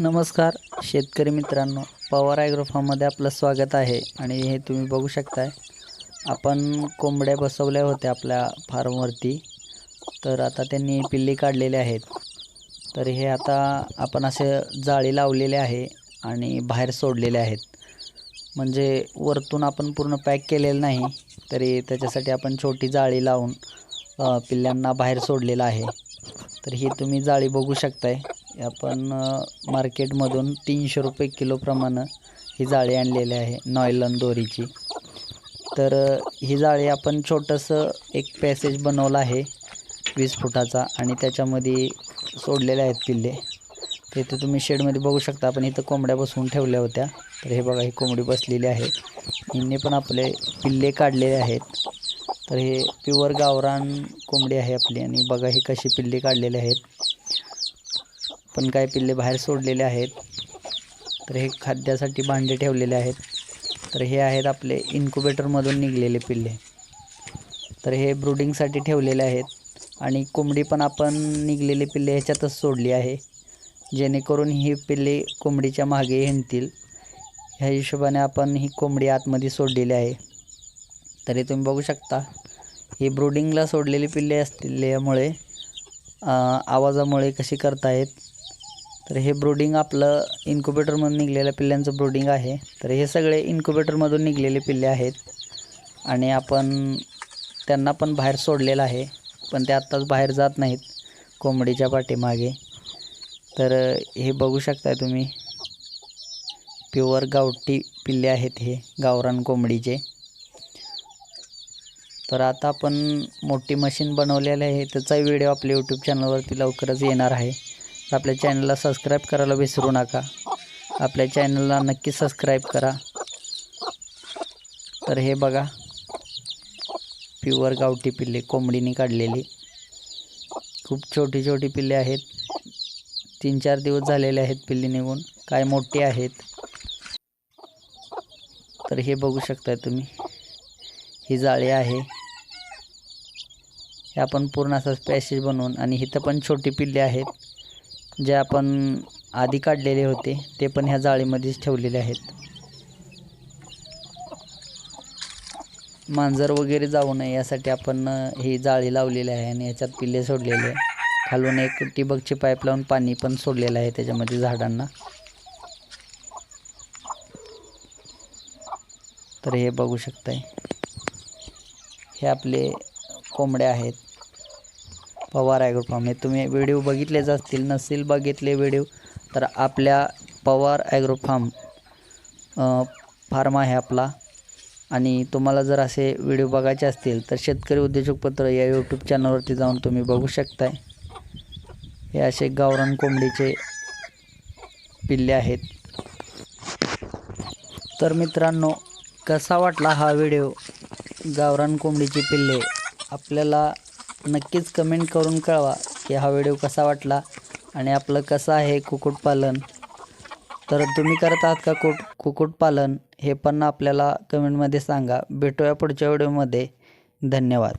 नमस्कार शेतकरी मित्रांनो. पवार ॲग्रो फार्ममध्ये आपलं स्वागत आहे आणि हे तुम्ही बघू शकताय. आपण कोंबड्या बसवल्या होत्या आपल्या फार्मवरती. तर आता त्यांनी पिल्ली काढलेले आहेत. तर हे आता आपण असे जाळी लावलेले आहे आणि बाहेर सोडलेले आहेत. म्हणजे वरतून आपण पूर्ण पॅक केलेलं नाही तरी त्याच्यासाठी आपण छोटी जाळी लावून पिल्ल्यांना बाहेर सोडलेलं आहे. तर ही तुम्ही जाळी बघू शकताय. आपण मार्केटमधून तीनशे रुपये किलोप्रमाणे ही जाळी आणलेली आहे नॉयलन दोरीची. तर ही जाळी आपण छोटंसं एक पॅसेज बनवलं आहे वीस फुटाचा आणि त्याच्यामध्ये सोडलेले आहेत पिल्ले ते तुम्ही शेडमध्ये बघू शकता आपण इथं कोंबड्या बसवून ठेवल्या होत्या. तर हे बघा ही कोंबडी बसलेली आहे. हिने पण आपले पिल्ले काढलेले आहेत. तर हे प्युअर गावरान कोंबडी आहे आपली आणि बघा ही कशी पिल्ले काढलेले आहेत. पण काय पिल्ले बाहेर सोडलेले आहेत. तर हे खाद्यासाठी भांडे ठेवलेले आहेत. तर हे आहेत आपले इन्क्युबेटरमधून निघलेले पिल्ले. तर हे ब्रुडिंगसाठी ठेवलेले आहेत. आणि कोंबडी पण आपण निघलेले पिल्ले ह्याच्यातच सोडली आहे. जेणेकरून ही पिल्ले कोंबडीच्या मागे हिंडतील ह्या हिशोबाने आपण ही कोंबडी आतमध्ये सोडलेली आहे. तरी तुम्ही बघू शकता. ही ब्रुडिंगला सोडलेली पिल्ले असल्यामुळे आवाजामुळे कशी करतायत? तर हे ब्रुडिंग आपलं इन्क्युबेटरमधून निघलेल्या पिल्ल्यांचं ब्रुडिंग आहे. तर हे सगळे इन्क्युबेटरमधून निघलेले पिल्ले आहेत. आणि आपण त्यांना पण बाहेर सोडलेलं आहे. पण ते आत्ताच बाहेर जात नाहीत कोंबडीच्या पाठीमागे. तर हे बघू शकताय तुम्ही. प्युअर गावठी पिल्ले आहेत हे गावरान कोंबडीचे. तर आता आपण मोठी मशीन बनवलेली आहे. त्याचा व्हिडिओ आपल्या यूट्यूब चॅनलवरती लवकरच येणार आहे. आपल्या चॅनलला सबस्क्राईब करायला विसरू नका. आपल्या चॅनलला नक्की सबस्क्राईब करा. तर हे बघा. प्युअर गावठी पिल्ले कोंबडीने काढलेली. खूप छोटी छोटी पिल्ले आहेत. तीन चार दिवस झालेले आहेत पिल्ली निघून. काय मोठी आहेत. तर हे बघू शकता तुम्ही. ही जाळी आहे. हे आपण पूर्ण असं पॅसेज बनवून आणि इथं पण छोटी पिल्ले आहेत. जे आपण आधी काढलेले होते ते पण ह्या जाळीमध्येच ठेवलेले आहेत. मांजर वगैरे जाऊ नये यासाठी आपण ही जाळी लावलेली आहे आणि याच्यात पिल्ले सोडलेले आहे. खालून एक ठिबकची पाईप लावून पाणी पण सोडलेलं आहे त्याच्यामध्ये झाडांना. तर हे बघू शकताय. हे आपले कोंबड्या आहेत. पवार ॲग्रो फार्म हे तुम्ही व्हिडिओ बघितलेच असतील नसतील बघितले व्हिडिओ तर आपल्या पवार ॲग्रो फार्म फार्म आहे आपला. आणि तुम्हाला जर असे व्हिडिओ बघायचे असतील तर शेतकरी उद्योजक पत्र या यूट्यूब चॅनलवरती जाऊन तुम्ही बघू शकताय. हे असे गावरान कोंबडीचे पिल्ले आहेत. तर मित्रांनो कसा वाटला हा व्हिडिओ गावरान कोंबडीचे पिल्ले आपल्याला नक्कीच कमेंट करून कळवा की हा व्हिडिओ कसा वाटला आणि आपलं कसं आहे कुक्कुटपालन. तर तुम्ही करत आहात का कुट कुक्कुटपालन? हे पण आपल्याला कमेंटमध्ये सांगा. भेटूया पुढच्या व्हिडिओमध्ये धन्यवाद.